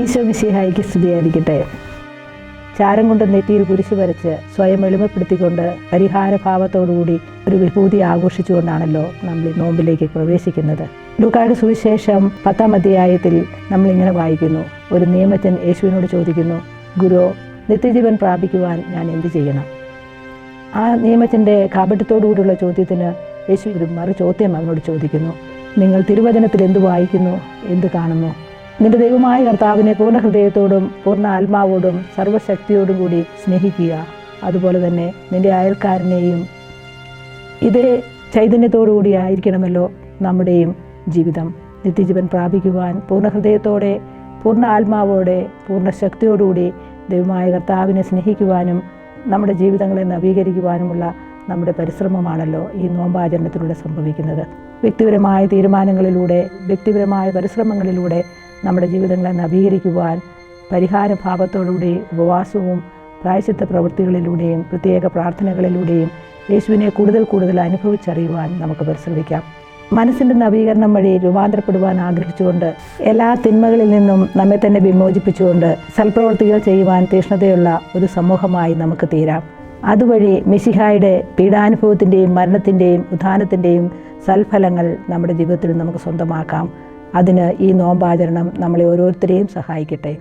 ഈശോ മിശിഹായിക്ക് സ്തുതിയായിരിക്കട്ടെ. ചാരം കൊണ്ട് നെറ്റിയിൽ കുരിശ് വരച്ച് സ്വയം എളിമപ്പെടുത്തിക്കൊണ്ട് പരിഹാരഭാവത്തോടുകൂടി ഒരു വിഭൂതി ആഘോഷിച്ചുകൊണ്ടാണല്ലോ നമ്മൾ ഈ നോമ്പിലേക്ക് പ്രവേശിക്കുന്നത്. ലൂക്കായുടെ സുവിശേഷം പത്താം അധ്യായത്തിൽ നമ്മളിങ്ങനെ വായിക്കുന്നു. ഒരു നിയമജൻ യേശുവിനോട് ചോദിക്കുന്നു ഗുരു നിത്യജീവൻ പ്രാപിക്കുവാൻ ഞാൻ എന്ത് ചെയ്യണം? ആ നിയമത്തിന്റെ കാപട്യത്തോടുകൂടിയുള്ള ചോദ്യത്തിന് യേശു ഒരു മറു ചോദ്യം അവനോട് ചോദിക്കുന്നു നിങ്ങൾ തിരുവചനത്തിൽ എന്ത് വായിക്കുന്നു? എന്ത് കാണുന്നു? നിന്റെ ദൈവമായ കർത്താവിനെ പൂർണ ഹൃദയത്തോടും പൂർണ ആത്മാവോടും സർവശക്തിയോടും കൂടി സ്നേഹിക്കുക. അതുപോലെ തന്നെ നിന്റെ അയൽക്കാരനെയും ഇതേ ചൈതന്യത്തോടുകൂടി ആയിരിക്കണമല്ലോ നമ്മുടെയും ജീവിതം. നിത്യജീവൻ പ്രാപിക്കുവാൻ പൂർണ ഹൃദയത്തോടെ പൂർണ ആത്മാവോടെ പൂർണ ശക്തിയോടുകൂടി ദൈവമായ കർത്താവിനെ സ്നേഹിക്കുവാനും നമ്മുടെ ജീവിതങ്ങളെ നവീകരിക്കുവാനുമുള്ള നമ്മുടെ പരിശ്രമമാണല്ലോ ഈ നോമ്പാചരണത്തിലൂടെ സംഭവിക്കുന്നത്. വ്യക്തിപരമായ തീരുമാനങ്ങളിലൂടെ വ്യക്തിപരമായ പരിശ്രമങ്ങളിലൂടെ നമ്മുടെ ജീവിതങ്ങളെ നവീകരിക്കുവാൻ പരിഹാരഭാവത്തോടുകൂടി ഉപവാസവും പ്രായശിത്ത പ്രവൃത്തികളിലൂടെയും പ്രത്യേക പ്രാർത്ഥനകളിലൂടെയും യേശുവിനെ കൂടുതൽ കൂടുതൽ അനുഭവിച്ചറിയുവാൻ നമുക്ക് പരിശ്രമിക്കാം. മനസ്സിന്റെ നവീകരണം വഴി രൂപാന്തരപ്പെടുവാൻ ആഗ്രഹിച്ചുകൊണ്ട് എല്ലാ തിന്മകളിൽ നിന്നും നമ്മെ തന്നെ വിമോചിപ്പിച്ചുകൊണ്ട് സൽപ്രവർത്തികൾ ചെയ്യുവാൻ തീഷ്ണതയുള്ള ഒരു സമൂഹമായി നമുക്ക് തീരാം. അതുവഴി മിശിഹായുടെ പീഡാനുഭവത്തിന്റെയും മരണത്തിന്റെയും ഉത്ഥാനത്തിന്റെയും സൽഫലങ്ങൾ നമ്മുടെ ജീവിതത്തിൽ നമുക്ക് സ്വന്തമാക്കാം. അതിന് ഈ നോമ്പാചരണം നമ്മളെ ഓരോരുത്തരെയും സഹായിക്കട്ടെ.